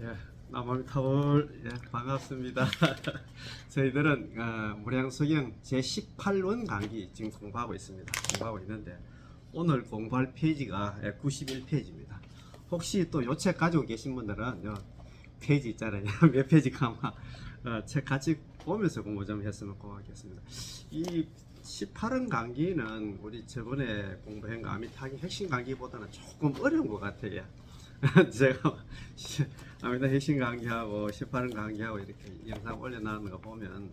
예, 남아미타월 예, 반갑습니다. 저희들은 어, 무량수경 제18원 강의 지금 공부하고 있습니다. 공부하고 있는데 오늘 공부할 페이지가 예, 91페이지입니다. 혹시 또 요 책 가지고 계신 분들은 요 페이지 있잖아요. 몇 페이지가 아마 어, 책 같이 보면서 공부 좀 했으면 고맙겠습니다. 이 18원 강의는 우리 저번에 공부한 거 아미타기 핵심 강의보다는 조금 어려운 것 같아요. 제가 아미타 핵심 강의하고 18원 강의하고 이렇게 영상 올려놓는 거 보면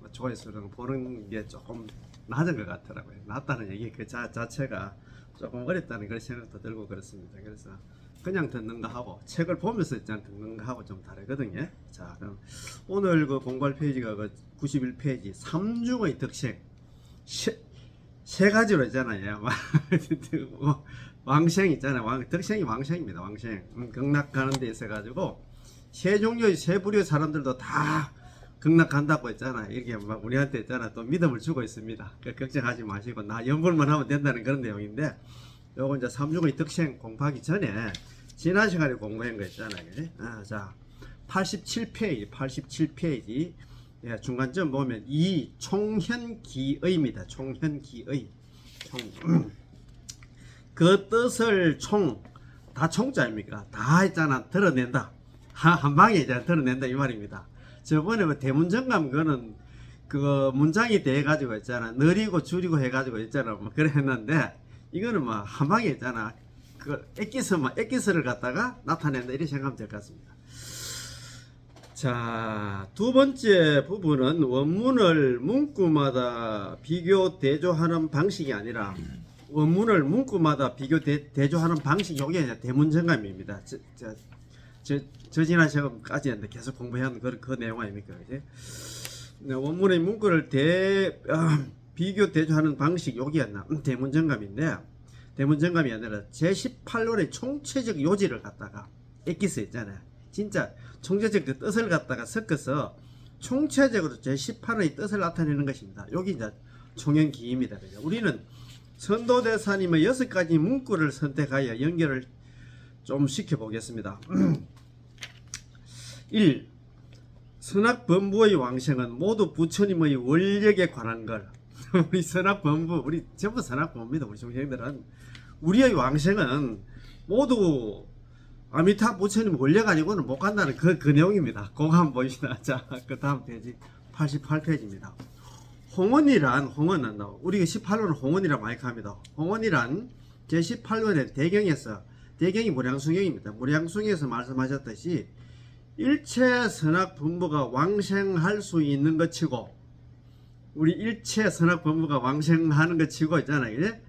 뭐 조회수는 보는 게 조금 낮은 것 같더라고요. 낮다는 얘기 그 자, 자체가 조금 어렵다는 그런 생각도 들고 그렇습니다. 그래서 그냥 듣는 거 하고 책을 보면서 일단 듣는 거 하고 좀 다르거든요. 자, 그럼 오늘 그 공부할 페이지가 그 91페이지 삼중의 덕색 세, 세 가지로 있잖아요. 뭐, 왕생 있잖아요. 왕, 덕생이 왕생입니다. 왕생. 음, 극락 가는 데 있어 가지고 세 종류의 세 부류의 사람들도 다 극락 간다고 했잖아. 이렇게 막 우리한테 있잖아. 또 믿음을 주고 있습니다. 그 걱정하지 마시고 나 연불만 하면 된다는 그런 내용인데 요거 이제 삼중의 덕생 공부하기 전에 지난 시간에 공부한 거 있잖아요. 아, 자, 87페이지, 87페이지. 예, 중간점 보면 이 총현기의입니다. 총현기의. 총. 그 뜻을 총, 다 총자입니까? 다 있잖아. 드러낸다. 한, 한 방에 이제 드러낸다. 이 말입니다. 저번에 뭐 대문정감 그거는 그 문장이 돼 가지고 있잖아. 느리고 줄이고 해 가지고 있잖아. 뭐 그래 했는데 이거는 뭐 한 방에 있잖아. 그 액기스만 액기스를 갖다가 나타낸다. 이렇게 생각하면 될 것 같습니다. 자, 두 번째 부분은 원문을 문구마다 비교 대조하는 방식이 아니라 원문을 문구마다 비교 대, 대조하는 방식이 이게 대문정감입니다. 저, 저, 저, 저 지난 시간까지 했는데 계속 공부한 그, 그 내용 아닙니까? 그지? 네, 원문의 문구를 대, 어, 비교 대조하는 방식 여기였나? 음, 대문정감인데 대문정감이 아니라 제18원의 총체적 요지를 갖다가 액기스 있잖아요. 진짜 총체적 그 뜻을 갖다가 섞어서 총체적으로 제18원의 뜻을 나타내는 것입니다. 여기 이제 총연기입니다. 그죠? 우리는 선도대사님의 여섯 가지 문구를 선택하여 연결을 좀 시켜보겠습니다. 1. 선악범부의 왕생은 모두 부처님의 원력에 관한 걸. 우리 선악범부, 우리 전부 선악범부입니다. 우리 중생들은. 우리의 왕생은 모두 아미타 부처님 원력 아니고는 못 간다는 그, 그 내용입니다. 그거 한번 보시다. 자, 그 다음 페이지 88페이지입니다. 홍원이란 홍원은 우리가 18원은 홍원이라 많이 합니다. 홍원이란 제 18원의 대경에서 대경이 무량숭경입니다. 무량숭에서 말씀하셨듯이 일체 선악 분부가 왕생할 수 있는 것 치고 우리 일체 선악 분부가 왕생하는 것 치고 있잖아요. 그제?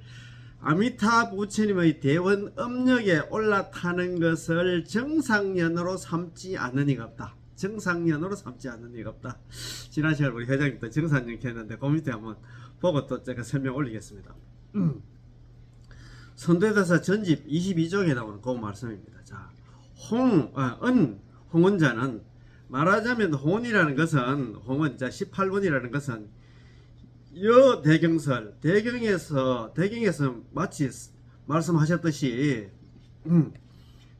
아미타 부처님의 대원 음력에 올라타는 것을 정상년으로 삼지 않는 이가 없다. 정상년으로 삼지 않는 이가 없다. 지난 시간 우리 회장님도 정상년 했는데 그 밑에 한번 보고 또 제가 설명 올리겠습니다. 음. 선대대사 전집 22쪽에 나오는 그 말씀입니다. 자, 홍, 아, 은, 홍원자는 말하자면 홍원이라는 것은 홍원, 자 18원이라는 것은 여 대경설 대경에서 대경에서 마치 말씀하셨듯이 음,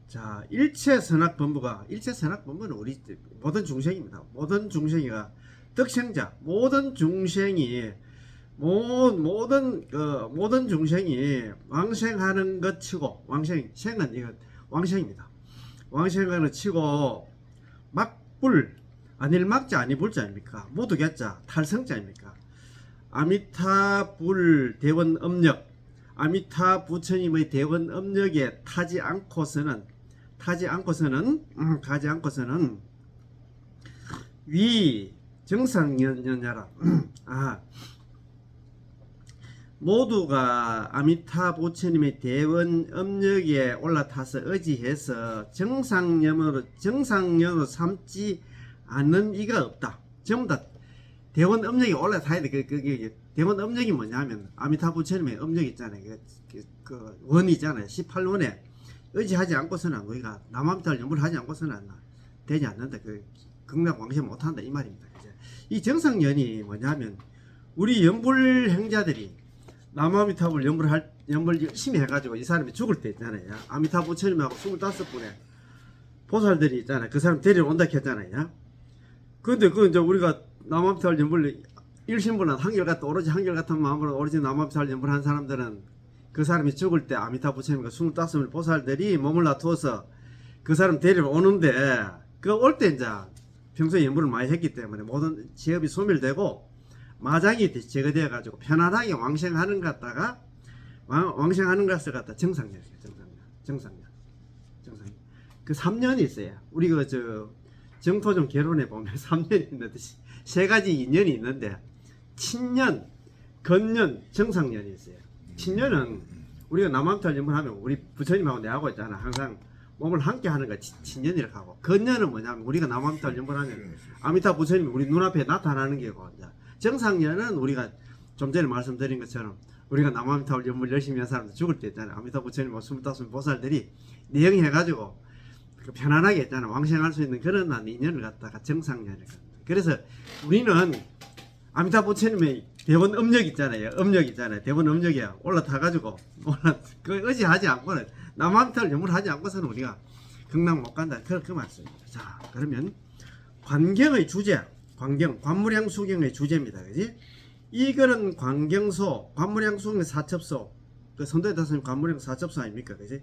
자 일체 선악 본부가 일체 선악 본부는 우리 모든 중생입니다. 모든 중생이가 덕생자 모든 중생이 모, 모든 그 모든 중생이 왕생하는 것 치고 왕생 생은 이거 왕생입니다. 왕생하는 치고 막불 아닐 막자 아니 불자 아닙니까? 모두 개자 탈성자입니까? 아미타 불 대원 음력 아미타 부처님의 대원 음력에 타지 않고서는 타지 않고서는 음, 가지 않고서는 위 정상연연야라 아 모두가 아미타 부처님의 대원 음력에 올라타서 의지해서 정상연으로 정상연으로 삼지 않는 이가 없다. 전부 다 대원 음력이 올라타야 돼. 그, 그게 대원 음력이 뭐냐면 아미타 부처님의 음력 있잖아요. 그, 그, 그 원이잖아요. 18원에 의지하지 않고서는 우리가 남암탈 연불 하지 않고서는. 되지 않는다. 그 극락 왕신 못한다 이 말입니다. 이제 이 정상연이 뭐냐면 우리 연불 행자들이 남아미탑을 연불할 연불 열심히 해가지고 이 사람이 죽을 때 있잖아요. 아미타 부처님하고 25분에 보살들이 있잖아. 그 사람 데리러 온다 했잖아요. 근데 그 이제 우리가 남암살 연불 일신분은 한결같다 오로지 한결같은 마음으로 오로지 남암살 연불 한 사람들은 그 사람이 죽을 때 아미타 부처님과 25명 보살들이 몸을 놔두어서 그 사람 데리러 오는데 그 올 때 이제 평소에 연불을 많이 했기 때문에 모든 지업이 소멸되고 마장이 제거되어 가지고 편안하게 왕생하는 것 같다가 왕, 왕생하는 것을 갖다 정상년이에요 정상년 정상년 정상년 그 3년이 있어요. 우리 그 저 정토 좀 개론에 보면 3년이 있는데 세 가지 인연이 있는데 친년 건년 정상년이 있어요. 친년은 우리가 남암탈 연문하면 우리 부처님하고 내하고 있잖아. 항상 몸을 함께 하는 거 친- 친년이라고 하고. 건년은 뭐냐면 우리가 남암탈 연문하면 아미타 부처님이 우리 눈앞에 나타나는 게고 정상년은 우리가 좀 전에 말씀드린 것처럼 우리가 남아미타 연물 열심히 한 사람들 죽을 때 있잖아요. 아미타 부처님 25 보살들이 내영해가지고 그 편안하게 있잖아. 왕생할 수 있는 그런 한 인연을 갖다가 정상년을 갖다. 그래서 우리는 아미타 부처님의 대원 음력 있잖아요. 음력 있잖아요. 대원 음력이야. 올라타가지고 올라 그 의지하지 않고는 남아미타를 연물하지 않고서는 우리가 극락 못 간다. 그, 그 말씀입니다. 자 그러면 관경의 주제, 관경, 관무량 수경의 주제입니다. 그지? 이거는 관경소, 관무량 수경의 사첩소, 그 선도의 다스님 관무량 사첩소 아닙니까? 그지?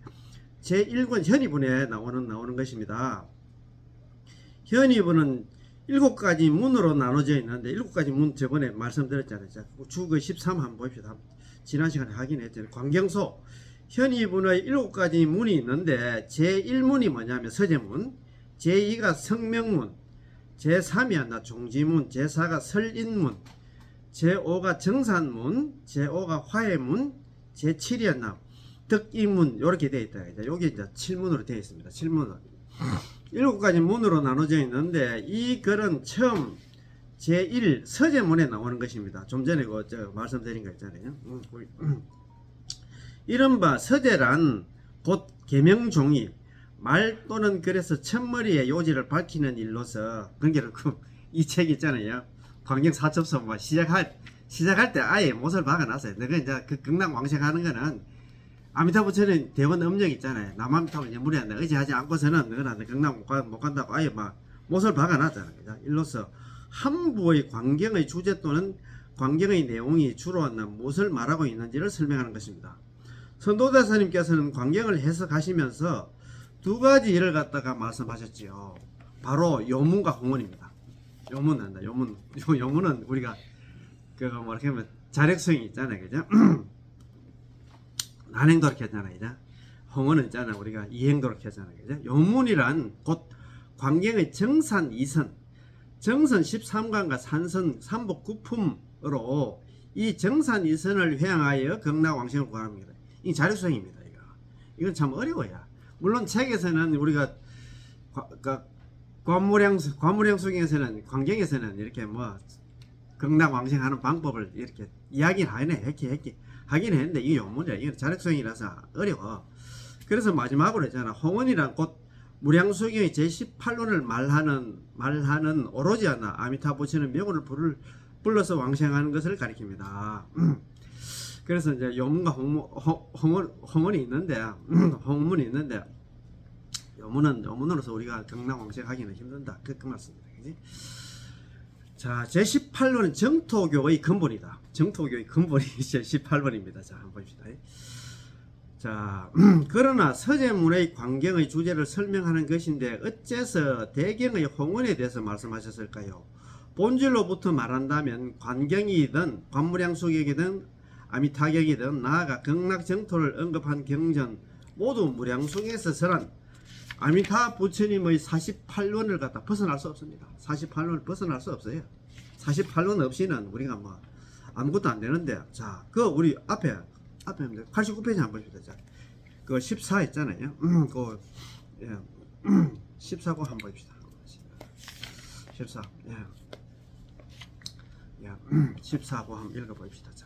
제 1권 현의분에 나오는, 나오는 것입니다. 현의분은 일곱 가지 문으로 나눠져 있는데, 일곱 가지 문 저번에 말씀드렸잖아요. 자, 주그 13 한번 봅시다. 지난 시간에 확인했잖아요. 관경소, 현의분의 일곱 가지 문이 있는데, 제 1문이 뭐냐면 서재문, 제 2가 성명문, 제3이 하나 종지문, 제4가 설인문, 제5가 정산문, 제5가 화해문, 제7이 하나 덕이문 이렇게 되어 있다. 여기 이제 7문으로 되어 있습니다. 7문으로. 일곱 가지 문으로 나눠져 있는데 이 글은 처음 제1 서재문에 나오는 것입니다. 좀 전에 그저 말씀드린 거 있잖아요. 음, 거기. 이른바 서재란 곧 계명종이 말 또는 글에서 첫머리의 요지를 밝히는 일로서 그러니까 그이 책 있잖아요. 광경 사첩서 뭐 시작할 시작할 때 아예 못을 박아놨어요. 내가 이제 그 극락 왕생하는 거는 아미타부처는 대원 음력 있잖아요. 남아미타부 이제 무리한다 의지하지 않고서는 너는 극락 못, 가, 못 간다고 아예 막 못을 박아놨잖아요. 일로서 함부의 광경의 주제 또는 광경의 내용이 주로 무엇을 말하고 있는지를 설명하는 것입니다. 선도대사님께서는 광경을 해석하시면서 두 가지 일을 갖다가 말씀하셨지요. 바로 요문과 홍문입니다. 요문 한다. 요문. 요- 요문은 우리가 그거 뭐 이렇게 하면 자력성이 있잖아요. 그죠? 난행도록 했잖아요. 그죠? 홍문은 있잖아. 우리가 이행도록 했잖아요. 그죠? 요문이란 곧 광경의 정산 이선, 정선 13관과 산선 삼복 구품으로 이 정산 이선을 회항하여 극락왕생을 구합니다. 이 자력성입니다. 이거. 이건 참 어려워요. 물론 책에서는 우리가 관무량 수경에서는 광경에서는 이렇게 뭐 극락 왕생하는 방법을 이렇게 이야기를 하네 했기 했기 하긴 했는데 이게 요문이야 이건 자력성이라서 어려워 그래서 마지막으로 했잖아 홍원이란 곧 무량수경의 제18론을 말하는 말하는 오로지 하나 아미타 부처는 명언을 부를 불러서 왕생하는 것을 가리킵니다. 그래서 이제 요문과 홍문, 홍, 홍원, 홍원이 있는데 홍문이 있는데 요문은 요문으로서 우리가 경락왕생하기는 힘든다. 그, 그 말씀입니다. 그지? 자, 제18번은 정토교의 근본이다. 정토교의 근본이 제18번입니다. 자, 한번 봅시다. 자, 그러나 서재문의 광경의 주제를 설명하는 것인데 어째서 대경의 홍원에 대해서 말씀하셨을까요? 본질로부터 말한다면 관경이든 관무량수격이든 아미타격이든 나아가 극락정토를 언급한 경전 모두 무량숭에서 설한 아미타 부처님의 48원을 갖다 벗어날 수 없습니다. 48원을 벗어날 수 없어요. 48원 없이는 우리가 뭐 아무것도 안 되는데 자, 그 우리 앞에 앞에 89페이지 한번 봅시다. 자, 그 14 있잖아요. 음, 그 예. 14고 한번 봅시다. 14. 예. 예. 14고 한번 읽어 봅시다. 자.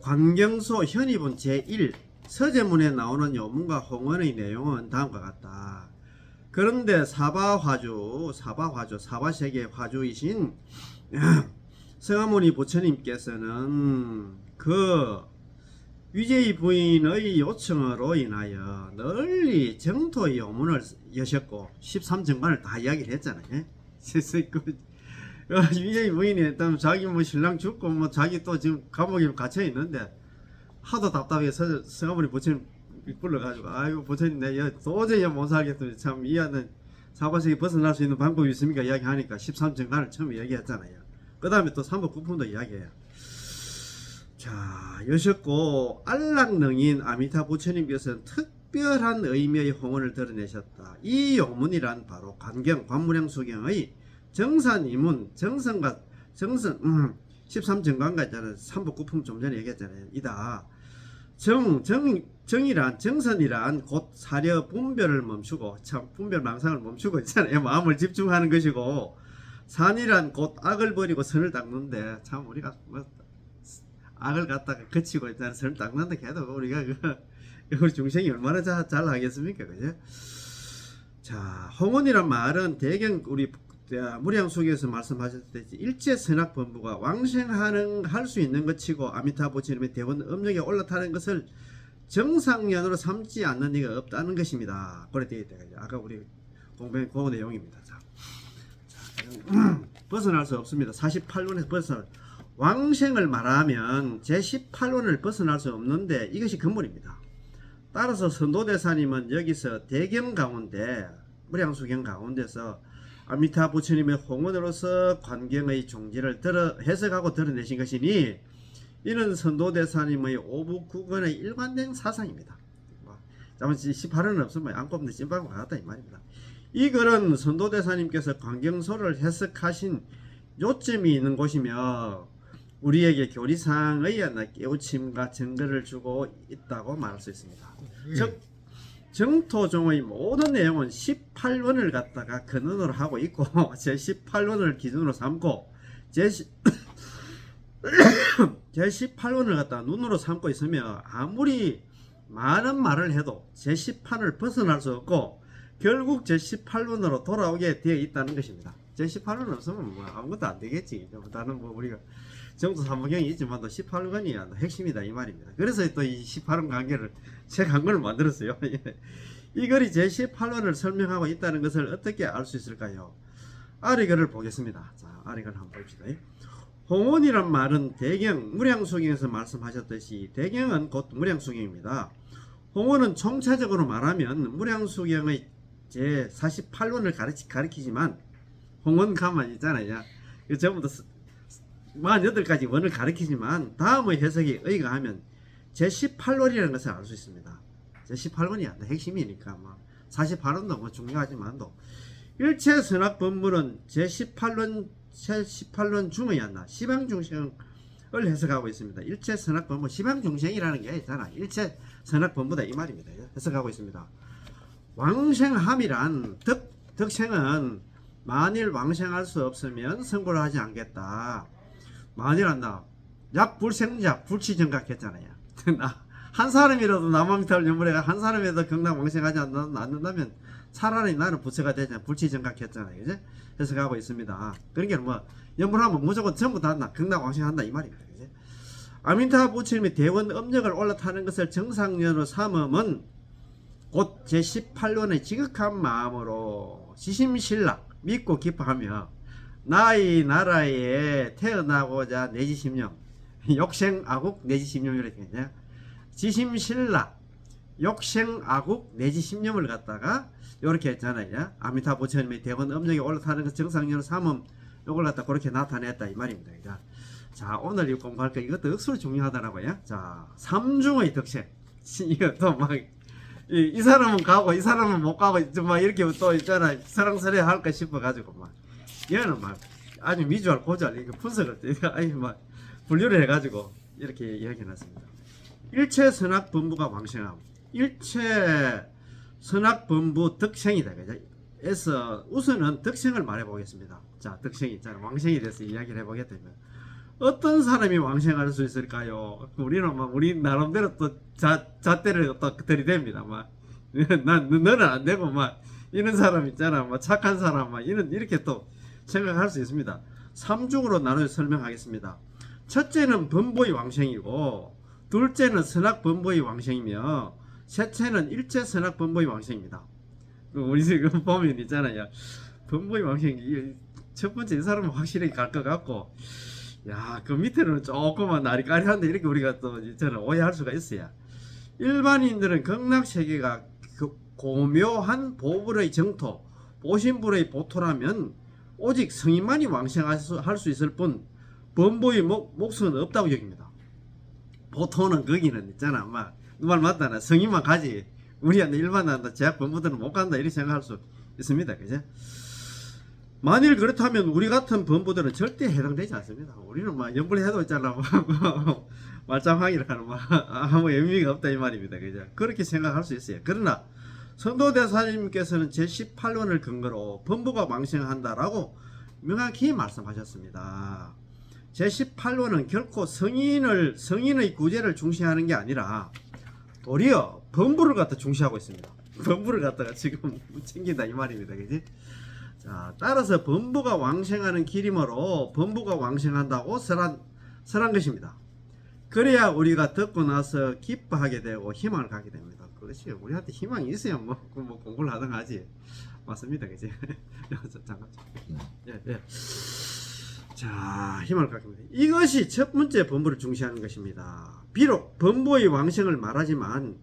관경소 현입은 제1 서재문에 나오는 요문과 홍원의 내용은 다음과 같다. 그런데 사바화주, 사바화주, 사바세계 화주이신 성하모니 부처님께서는 그 위재희 부인의 요청으로 인하여 널리 정토의 요문을 여셨고 13정관을 다 이야기를 했잖아요. 위재희 부인이 일단 자기 뭐 신랑 죽고 뭐 자기 또 지금 감옥에 갇혀 있는데 하도 답답해서 서- 성아버지 부처님 불러가지고 아이고 부처님 내가 도저히 못 살겠더니 참 이하는 사바세계 벗어날 수 있는 방법이 있습니까 이야기하니까 13정관을 처음에 얘기했잖아요. 그 다음에 또 삼복 구품도 이야기해요. 자, 여셨고 안락능인 아미타 부처님께서는 특별한 의미의 홍언을 드러내셨다. 이 용문이란 바로 관경 관무량 수경의 정산 이문 정성과 정성 음, 13정관가 있잖아요. 삼복구품 좀 전에 얘기했잖아요. 이다. 정, 정, 정이란 정선이란 곧 사려 분별을 멈추고 참 분별 망상을 멈추고 있잖아요. 마음을 집중하는 것이고 산이란 곧 악을 버리고 선을 닦는데 참 우리가 뭐 악을 갖다가 거치고 있다는 선을 닦는다 해도 우리가 그 우리 중생이 얼마나 잘, 잘 하겠습니까 그죠? 자 홍원이란 말은 대경 우리 무량 속에서 말씀하셨듯이 일체 선악 본부가 왕생하는 할 수 있는 것이고 아미타 부처님의 대원 음력에 올라타는 것을 정상연으로 삼지 않는 이가 없다는 것입니다. 그래 되어 있다. 아까 우리 공부한 그 내용입니다. 자, 자, 벗어날 수 없습니다. 48원에서 벗어날 왕생을 말하면 제18원을 벗어날 수 없는데 이것이 근본입니다. 따라서 선도대사님은 여기서 대경 가운데 무량수경 가운데서 아미타 부처님의 홍원으로서 관경의 종지를 들어 해석하고 드러내신 것이니 이는 선도대사님의 오북구건의 일관된 사상입니다. 뭐, 잠시 18원은 없으면 안 꼽는 찐빵과 같다 이 말입니다. 이 글은 선도대사님께서 관경소를 해석하신 요점이 있는 곳이며 우리에게 교리상의 깨우침과 증거를 주고 있다고 말할 수 있습니다. 즉 정토종의 모든 내용은 18원을 갖다가 근원으로 하고 있고 제 18원을 기준으로 삼고 제, 제 18원을 갖다가 눈으로 삼고 있으면 아무리 많은 말을 해도 제 18원을 벗어날 수 없고 결국 제 18원으로 돌아오게 되어 있다는 것입니다. 제 18원 없으면 뭐 아무것도 안 되겠지. 나는 뭐 우리가 정도 삼부경이 있지만 또 18원이 핵심이다 이 말입니다. 그래서 또 이 18원 관계를 책 한 권을 만들었어요. 예. 이 글이 제 18원을 설명하고 있다는 것을 어떻게 알 수 있을까요? 아래 글을 보겠습니다. 자, 아래 글을 한번 봅시다. 홍원이란 말은 대경, 무량수경에서 말씀하셨듯이 대경은 곧 무량수경입니다. 홍원은 총체적으로 말하면 무량수경의 제 48원을 가르치, 가리키지만 홍원 가만 있잖아요. 그 전부 다 48가지 원을 가리키지만 다음의 해석에 의거하면 제18원이라는 것을 알 수 있습니다. 제18원이 핵심이니까 뭐 48원도 뭐 중요하지만도 일체 선악 법문은 제18원 제18원 중의 하나 시방 중생을 해석하고 있습니다. 일체 선악 법문 시방 중생이라는 게 있잖아. 일체 선악 법문다 이 말입니다. 해석하고 있습니다. 왕생함이란 덕 덕생은 만일 왕생할 수 없으면 선고를 하지 않겠다. 만일 한다. 약불생자 불치 정각했잖아요. 한 사람이라도 남왕탈 연물에가 한 사람이라도 경남 왕생하지 않는- 않는다면 차라리 나는 부처가 되지 불치 정각했잖아요. 그제? 해석하고 있습니다. 그러니까 뭐 연물하면 무조건 전부 다 나- 경남 왕생한다 이. 그제? 아민타 부처님이 대원 음력을 올라타는 것을 정상년으로 삼음은 곧 제18원의 지극한 마음으로 지심신락 믿고 기뻐하며 나의 나라에 태어나고자 내지심령 욕생아국 내지심령 이렇게 되냐? 지심신락 욕생아국 내지심령을 갖다가 이렇게 했잖아요 아미타 부처님의 대원 음력에 올라타는 것 정상년 삼음 요걸 갖다 그렇게 나타냈다 이 말입니다 그죠? 자 오늘 이 공부할 거 이것도 억수로 중요하더라고요 자 삼중의 덕생 이것도 막 이, 이 사람은 가고 이 사람은 못 가고 좀막 이렇게 또 있잖아. 사랑스레 할까 싶어 가지고 막 얘는 막 아주 미주알 고주알 이거 분석을 아니 막 분류를 해가지고 이렇게 이야기해놨습니다. 일체 선악 본부가 왕생함 일체 선악 본부 덕생이다 그죠? 에서 우선은 덕생을 말해보겠습니다. 자 덕생이 있잖아 왕생에 대해서 이야기를 해보겠다면 어떤 사람이 왕생할 수 있을까요? 우리는 막 우리 나름대로 또 자, 잣대를 또 들이댑니다. 막, 난, 너는 안 되고, 막, 이런 사람 있잖아. 막, 착한 사람, 막, 이런, 이렇게 또 생각할 수 있습니다. 삼중으로 나눠 설명하겠습니다. 첫째는 범보의 왕생이고, 둘째는 선악범보의 왕생이며 셋째는 일체 선악범보의 왕생입니다. 그 우리 지금 보면 있잖아요. 범보의 왕생 이첫 번째 이 사람은 확실히 갈 것 같고 야 그 밑에는 조금만 날이 까리한데 이렇게 우리가 또 저는 오해할 수가 있어요. 일반인들은 극락 세계가 그 고묘한 보불의 정토, 보신불의 보토라면 오직 성인만이 왕생할 수, 있을 뿐 범보의 목, 목수는 없다고 여깁니다. 보토는 거기는 있잖아, 막 누말 맞다 나 성인만 가지. 우리한테 일반한다 제약 범부들은 못 간다 이렇게 생각할 수 있습니다, 그죠? 만일 그렇다면 우리 같은 범부들은 절대 해당되지 않습니다. 우리는 막 연불해도 있잖아, 뭐, 말짱하기를 하는 막 아무 의미가 없다 이 말입니다, 그죠? 그렇게 생각할 수 있어요. 그러나 성도 대사님께서는 제 18원을 근거로 범부가 왕생한다라고 명확히 말씀하셨습니다. 제 18원은 결코 성인을 성인의 구제를 중시하는 게 아니라 도리어 범부를 갖다 중시하고 있습니다. 범부를 갖다가 지금 챙긴다 이 말입니다, 그지? 자, 따라서 범부가 왕생하는 길이므로 범부가 왕생한다고 설한 설한 것입니다. 그래야 우리가 듣고 나서 기뻐하게 되고 희망을 갖게 됩니다. 그렇지. 우리한테 희망이 있어야 뭐, 그뭐 공부를 하든 하지. 맞습니다. 그지? 잠깐. 예, 예. 자, 희망을 갖게 됩니다. 이것이 첫 번째 범부를 중시하는 것입니다. 비록 범부의 왕생을 말하지만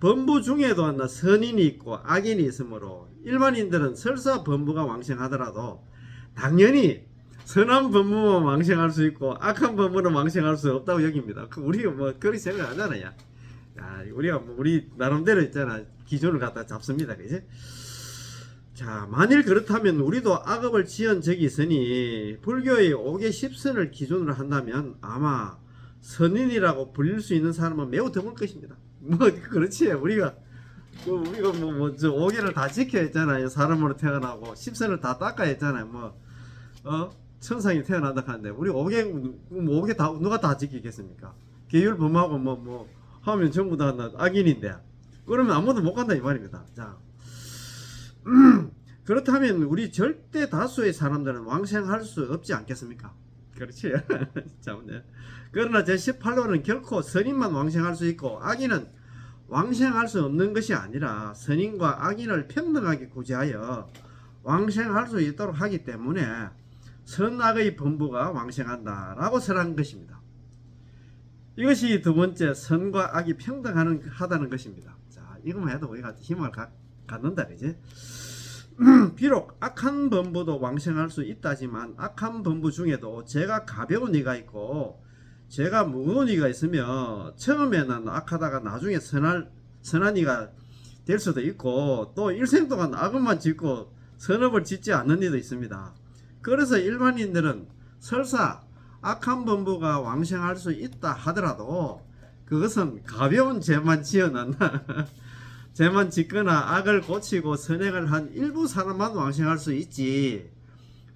범부 중에도 하나 선인이 있고 악인이 있으므로 일반인들은 설사 범부가 왕생하더라도 당연히 선한 범부만 왕생할 수 있고 악한 범부는 왕생할 수 없다고 여깁니다. 그 우리가 뭐 그렇게 생각 하잖아요. 야, 우리가 뭐 우리 나름대로 있잖아 기준을 갖다 잡습니다, 그지? 자, 만일 그렇다면 우리도 악업을 지은 적이 있으니 불교의 5개 10선을 기준으로 한다면 아마 선인이라고 불릴 수 있는 사람은 매우 드물 것입니다. 뭐 그렇지 우리가 그 우리가 뭐뭐저 5개를 다 지켜야 했잖아요. 사람으로 태어나고 10선을 다 닦아야 했잖아요. 뭐 어? 천상이 태어난다 하는데 우리 5개 뭐 5개 다 누가 다 지키겠습니까? 계율 범하고 뭐뭐 하면 전부 다 나- 악인인데 그러면 아무도 못 간다 이 말입니다. 자. 그렇다면 우리 절대 다수의 사람들은 왕생할 수 없지 않겠습니까? 그렇지. 참, 네. 그러나 제 18호는 결코 선인만 왕생할 수 있고 악인은 왕생할 수 없는 것이 아니라 선인과 악인을 평등하게 구제하여 왕생할 수 있도록 하기 때문에 선악의 범부가 왕생한다라고 설한 것입니다. 이것이 두 번째 선과 악이 평등하다는 것입니다. 자, 이것만 해도 우리가 힘을 가, 갖는다, 그지? 비록 악한 범부도 왕생할 수 있다지만 악한 범부 중에도 죄가 가벼운 이가 있고 죄가 무거운 이가 있으며 처음에는 악하다가 나중에 선할, 선한 이가 될 수도 있고 또 일생 동안 악업만 짓고 선업을 짓지 않는 이도 있습니다. 그래서 일반인들은 설사 악한 범부가 왕생할 수 있다 하더라도 그것은 가벼운 죄만 지어놨나 죄만 짓거나 악을 고치고 선행을 한 일부 사람만 왕생할 수 있지.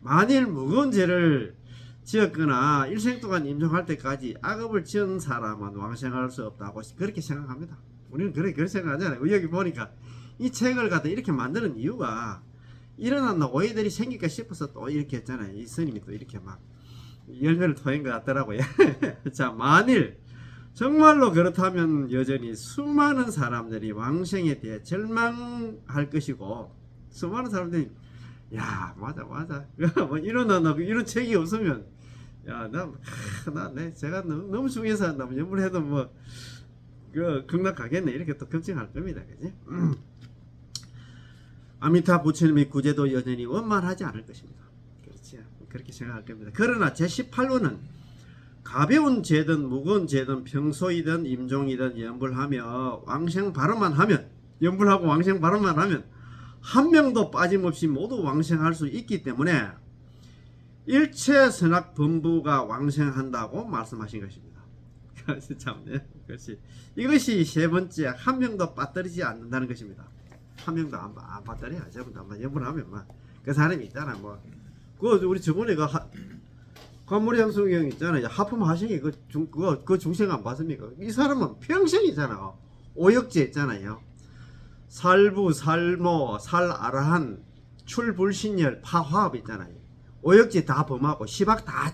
만일 무거운 죄를 지었거나 일생 동안 임종할 때까지 악업을 지은 사람은 왕생할 수 없다고 그렇게 생각합니다. 우리는 그렇게 그렇게 생각하잖아요. 여기 보니까 이 책을 갖다 이렇게 만드는 이유가 일어난 오해들이 생길까 싶어서 또 이렇게 했잖아요. 이 스님이 또 이렇게 막 열매를 토한 것 같더라고요. 자, 만일 정말로 그렇다면 여전히 수많은 사람들이 왕생에 대해 절망할 것이고 수많은 사람들이 야 맞아 맞아. 뭐 이런 나 이런 책이 없으면 야나나내 제가 너무, 너무 중요해서 한다면 연불해도 뭐그 극락 가겠네. 이렇게 또 걱정할 겁니다. 그지? 아미타 부처님의 구제도 여전히 원만하지 않을 것입니다 그렇게 생각할 겁니다 그러나 제 18호는 가벼운 죄든 무거운 죄든 평소이든 임종이든 연불하며 왕생 발언만 하면 연불하고 왕생 발언만 하면 한 명도 빠짐없이 모두 왕생할 수 있기 때문에 일체 선악 범부가 왕생한다고 말씀하신 것입니다. 그것이 참, 네, 그것이 이것이 세 번째 한 명도 빠뜨리지 않는다는 것입니다. 한 명도 안, 빠- 안 빠뜨려 전부 다 연불하면 막 그 사람이 있잖아 뭐. 그 우리 저번에 그 하, 관물이 형수이 형 있잖아요. 하품 하시기 그 중, 그거, 그 중생 안 봤습니까? 이 사람은 평생이잖아. 오역제 있잖아요. 살부, 살모, 살아라한, 출불신열, 파화업 있잖아요. 오역제 다 범하고, 시박 다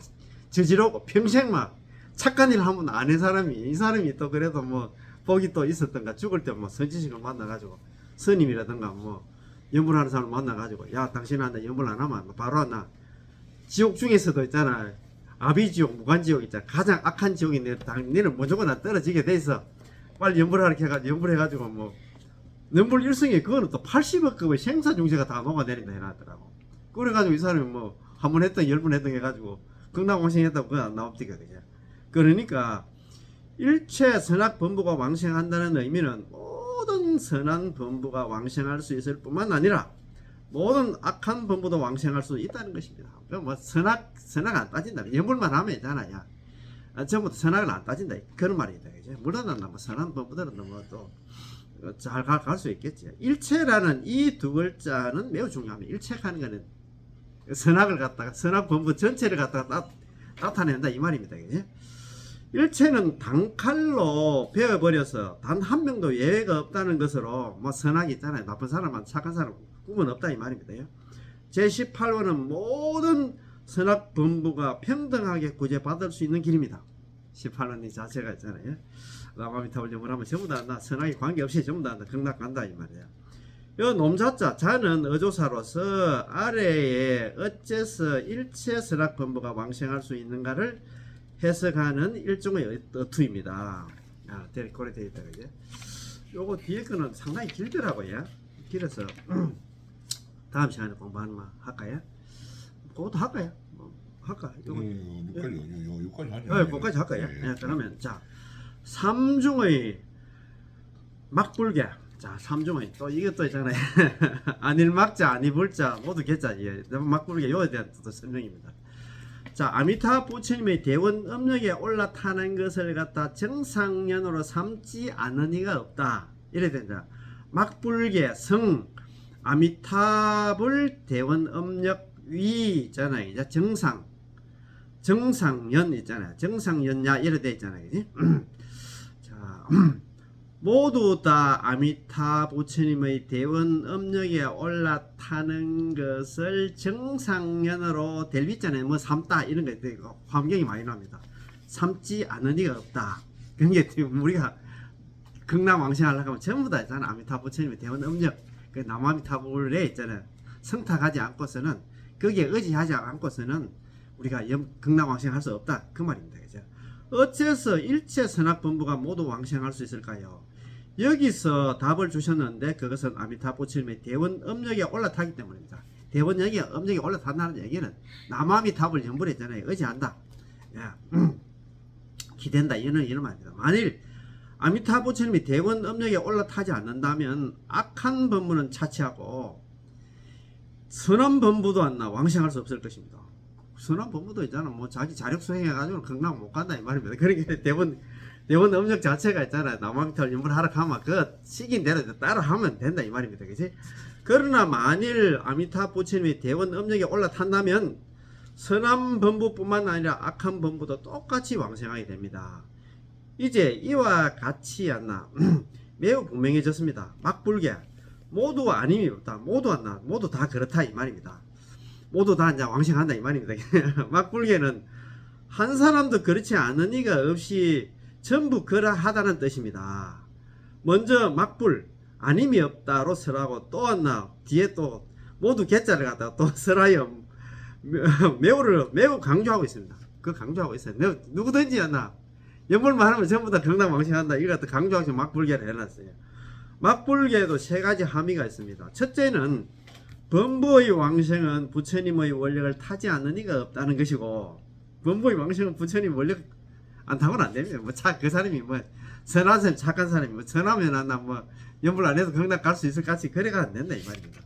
저지르고, 평생 막 착한 일한번안한 사람이 이 사람이 또 그래도 뭐 복이 또 있었던가 죽을 때 뭐 선지식을 만나가지고 스님이라든가 뭐 연불하는 사람 만나가지고 야 당신한테 연불 안 하면 바로 나 지옥 중에서도 있잖아. 아비지옥 무간지옥 있잖아. 가장 악한 지옥이 내 당니는 무조건 다 떨어지게 돼 있어 빨리 연불하라 해가지고 연불해가지고 뭐 연불 일성에 그거는 또 80억급의 생사 중세가 다 녹아내린다 해놨더라고. 그래가지고 이 사람이 뭐 한 번 했던 열 번 했던 해가지고 극락왕생했다고 그거 안 나옵니까 그죠 그러니까 일체 선악 범부가 왕생한다는 의미는 모든 선한 범부가 왕생할 수 있을 뿐만 아니라 모든 악한 범부도 왕생할 수 있다는 것입니다. 그뭐 선악 선악 안 따진다. 예물만 하면 되잖아요. 아, 전부 다 선악을 안 따진다. 그런 말이다. 그죠? 물론 뭐 선한 범부들은 뭐또잘 갈수 있겠지. 일체라는 이 두 글자는 매우 중요합니다. 일체하는 거는 선악을 갖다가 선악 범부 전체를 갖다가 나, 나타낸다 이 말입니다. 그죠? 일체는 단칼로 베어버려서 단 한 명도 예외가 없다는 것으로 뭐 선악이 있잖아요. 나쁜 사람만 착한 사람 꿈은 없다 이 말입니다. 제18호는 모든 선악 범부가 평등하게 구제받을 수 있는 길입니다. 18원 이 자체가 있잖아요. 라마미타불 하면 전부 다나 선악에 관계없이 전부 다 극락 간다 이 말이에요. 요 놈자자 자는 어조사로서 아래에 어째서 일체 선악 범부가 왕생할 수 있는가를 해석하는 일종의 어투입니다. 아, 대 고래 되어 있다 그제. 요거 뒤에 거는 상당히 길더라고요. 길어서 다음 시간에 공부하는 거 할까요? 그것도 할까요? 뭐, 할까? 요거 음, 여기까지 요- 요- 여기까지 하죠. 네, 거기까지 할까요? 예. 예, 그러면 자 삼중의 막불개 자 삼중의 또 이것도 있잖아요 아닐막자 아니불자 모두 개자 예, 막불개 요에 대한 또 설명입니다 자 아미타 부처님의 대원 음력에 올라타는 것을 갖다 정상년으로 삼지 않은 이가 없다 이래 된다 막불개 성 아미타불 대원 음력 위 있잖아요 이제 정상 정상연 있잖아요. 정상연야 이래 돼 있잖아요. 그지? 자, 모두 다 아미타 부처님의 대원 음력에 올라타는 것을 정상연으로 델비잖아요. 뭐 삼다 이런 거 있고 환경이 많이 납니다. 삼지 않은 이가 없다. 지금 우리가 극남 왕생 하려고 하면 전부 다 있잖아. 아미타 부처님의 대원 음력 그 남아미타불에 있잖아요. 성탁하지 않고서는 거기에 의지하지 않고서는 우리가 염, 극락 왕생 할 수 없다. 그 말입니다. 그죠? 어째서 일체 선악 본부가 모두 왕생할 수 있을까요? 여기서 답을 주셨는데 그것은 아미타 부처님의 대원 음력에 올라타기 때문입니다. 대원 여기 음력에 올라탄다는 얘기는 남아미탑을 연불했잖아요. 의지한다. 야, 기댄다. 이런 이런 말입니다. 만일 아미타 부처님이 대원 음력에 올라타지 않는다면 악한 법문은 차치하고 선한 법부도 안나 왕생할 수 없을 것입니다. 선한 법부도 있잖아. 뭐 자기 자력 수행해가지고 극락 못 간다 이 말입니다. 그러니까 대원 대원 음력 자체가 있잖아요. 남아미탈 연불 하락하면 그 시긴 대로 따라 하면 된다 이 말입니다. 그지? 그러나 만일 아미타 부처님이 대원 음력에 올라탄다면 선한 범부뿐만 아니라 악한 범부도 똑같이 왕생하게 됩니다. 이제 이와 같이 않나 매우 분명해졌습니다. 막불개 모두 아님이 없다. 모두 안나 모두 다 그렇다 이 말입니다. 모두 다 이제 왕생한다 이 말입니다. 막불개는 한 사람도 그렇지 않은 이가 없이 전부 그러하다는 뜻입니다. 먼저 막불 아님이 없다로 설하고 또 하나 뒤에 또 모두 개자를 갖다가 또 설하여 매우를 매우 강조하고 있습니다. 그 강조하고 있어요. 누- 누구든지 하나 연불만 하면 전부 다 경락왕생한다. 이거 갖다 강조하고 막불개를 해놨어요. 막불개에도 세 가지 함의가 있습니다. 첫째는 범부의 왕생은 부처님의 원력을 타지 않는 이가 없다는 것이고 범부의 왕생은 부처님 원력 안 타고는 안 됩니다. 뭐그 사람이 뭐 선한 사람 착한 사람이 뭐 선하면 하나 뭐 연불 안 해도 경락 갈 수 있을 것 같이 그래가 안 된다 이 말입니다.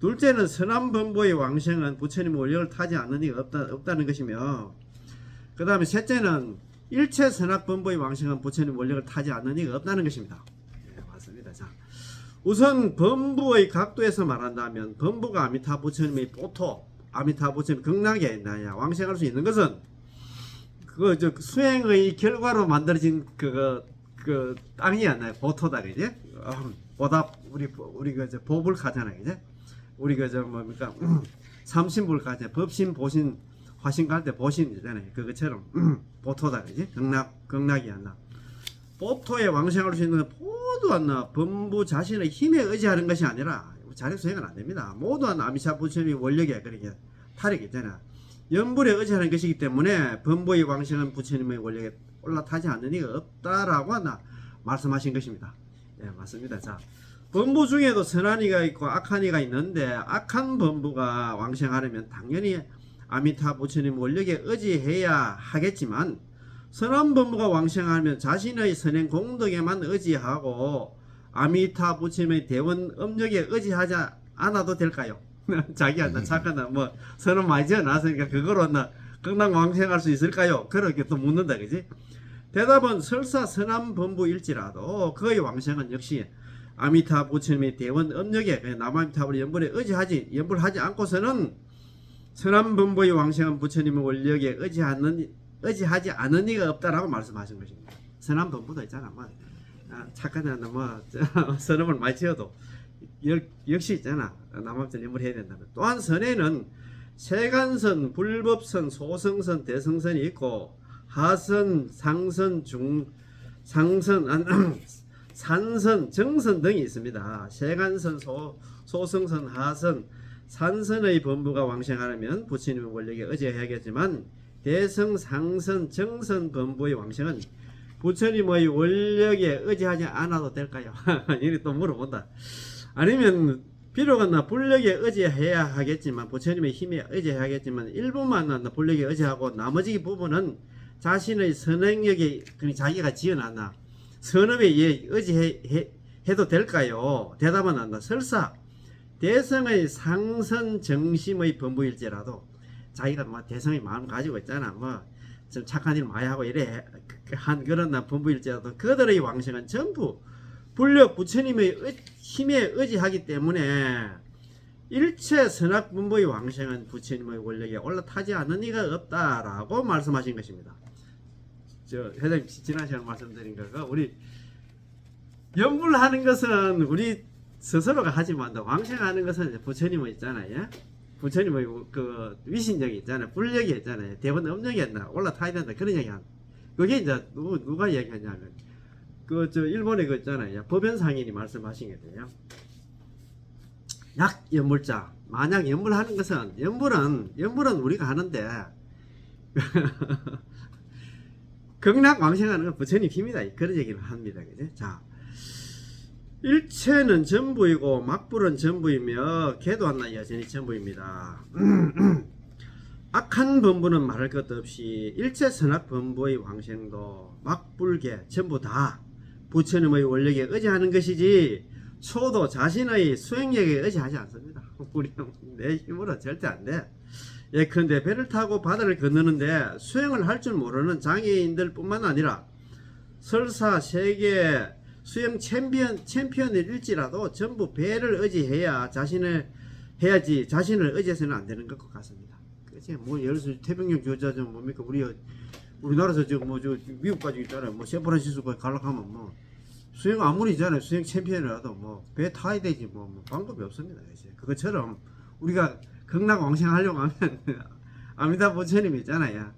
둘째는 선한 범부의 왕생은 부처님 원력을 타지 않는 이가 없다, 없다는 것이며 그 다음에 셋째는 일체 선악 범부의 왕생은 부처님 원력을 타지 않는 이가 없다는 것입니다. 네, 맞습니다. 자, 우선 범부의 각도에서 말한다면 범부가 아미타 부처님의 포토, 아미타 부처님 극락에 있나야 왕생할 수 있는 것은 그거 저 수행의 결과로 만들어진 그거 그 땅이 안 보토다? 음, 보답 우리 우리 그저 보불 가잖아 그제? 우리 그저 뭡니까 삼신불 가잖아 법신 보신 화신 갈 때 보신 있잖아요. 그것처럼 보토다 그지? 극락 극락이 안 나. 보토에 왕생할 수 있는 모두 안 나 범부 자신의 힘에 의지하는 것이 아니라 자력 수행은 안 됩니다. 모두한 아미샤 부처님이 원력에 그렇게 탈이겠잖아. 연불에 의지하는 것이기 때문에 범부의 왕생은 부처님의 원력에 올라타지 않는 이가 없다라고 하나 말씀하신 것입니다. 예, 맞습니다. 자, 범부 중에도 선한 이가 있고 악한 이가 있는데 악한 범부가 왕생하려면 당연히 아미타 부처님 원력에 의지해야 하겠지만 선한 범부가 왕생하면 자신의 선행 공덕에만 의지하고 아미타 부처님의 대원 음력에 의지하지 않아도 될까요? 자기한테 착하다 뭐 선은 많이 지어놨으니까 그거로 나 극락 왕생할 수 있을까요? 그렇게 또 묻는다 그지? 대답은 설사 선한 범부일지라도 그의 왕생은 역시 아미타 부처님의 대원 음력에 남아미타불 연불에 의지하지 연불하지 않고서는 선한 범부의 왕생은 부처님의 원력에 의지하는 의지하지 않은 이가 없다라고 말씀하신 것입니다. 범부도 있잖아. 뭐 아, 착한 뭐 저, 선업을 많이 지어도 역, 역시 있잖아. 남함전 연불 해야 된다면 또한 선에는 세간선, 불법선, 소성선, 대성선이 있고 하선, 상선, 중 상선, 안, 산선, 정선 등이 있습니다. 세간선, 소, 소성선, 하선, 산선의 범부가 왕생하려면 부처님의 원력에 의지해야겠지만 대성, 상선, 정선 범부의 왕생은 부처님의 원력에 의지하지 않아도 될까요? 이렇게 또 물어본다. 아니면 비록은 나 불력에 의지해야 하겠지만 부처님의 힘에 의지해야겠지만 일부만 나 불력에 의지하고 나머지 부분은 자신의 선행력에 자기가 지어놨나 선업에 의해 의지해 해, 해도 될까요? 대답은 안다. 설사 대성의 상선 정심의 범부일지라도 자기가 뭐 대성의 마음 가지고 있잖아. 뭐 좀 착한 일 많이 하고 이래 한 그런 나 범부일지라도 그들의 왕생은 전부 불력 부처님의 의- 힘에 의지하기 때문에 일체 선악 분부의 왕생은 부처님의 원력에 올라타지 않는 이가 없다라고 말씀하신 것입니다. 저 회장님 지난 시간 말씀드린 거가 우리 연불하는 것은 우리 스스로가 하지만 왕생하는 것은 부처님은 있잖아요. 부처님의 그 위신력이 있잖아요. 불력이 있잖아요. 대원 음력이 있나 올라타야 된다 그런 얘기 한. 그게 이제 누구 누가 얘기하냐면 그 저 일본에 그 있잖아요. 법연상인이 말씀하신 게 돼요. 약 연물자 만약 연물하는 것은 연물은 연물은 우리가 하는데 극락 왕생하는 건 부처님 힘이다 그런 얘기를 합니다. 그죠? 자 일체는 전부이고 막불은 전부이며 개도한나 여전히 전부입니다. 악한 범부는 말할 것도 없이 일체 선악 범부의 왕생도 막불계 전부 다 부처님의 원력에 의지하는 것이지 초도 자신의 수행력에 의지하지 않습니다. 우리 내 힘으로 절대 안 돼. 예컨대 배를 타고 바다를 건너는데 수행을 할 줄 모르는 장애인들 뿐만 아니라 설사 세계 수영 챔피언 챔피언일지라도 전부 배를 의지해야 자신을 해야지 자신을 의지해서는 안 되는 것 같습니다. 그치? 뭐 예를 들어 태평양 교자 좀 뭡니까 우리 우리나라에서 지금 뭐저 미국까지 있잖아요. 뭐 샌프란시스코에 가려면 뭐 수영 아무리 있잖아요. 수영 챔피언이라도 뭐 배 타야 되지 뭐, 뭐 방법이 없습니다. 이제 그것처럼 우리가 극락 왕생하려고 하면 아미다 부처님 있잖아요.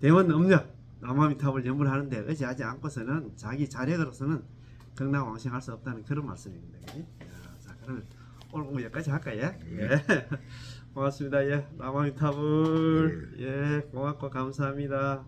대원 음력 남아미탑을 연불하는데 의지하지 않고서는 자기 자력으로서는 극락 왕생할 수 없다는 그런 말씀입니다. 그지? 야, 자 그러면 오늘 공부 여기까지 할까요? 예. 고맙습니다. 예. 남아미탑을 예 고맙고 감사합니다.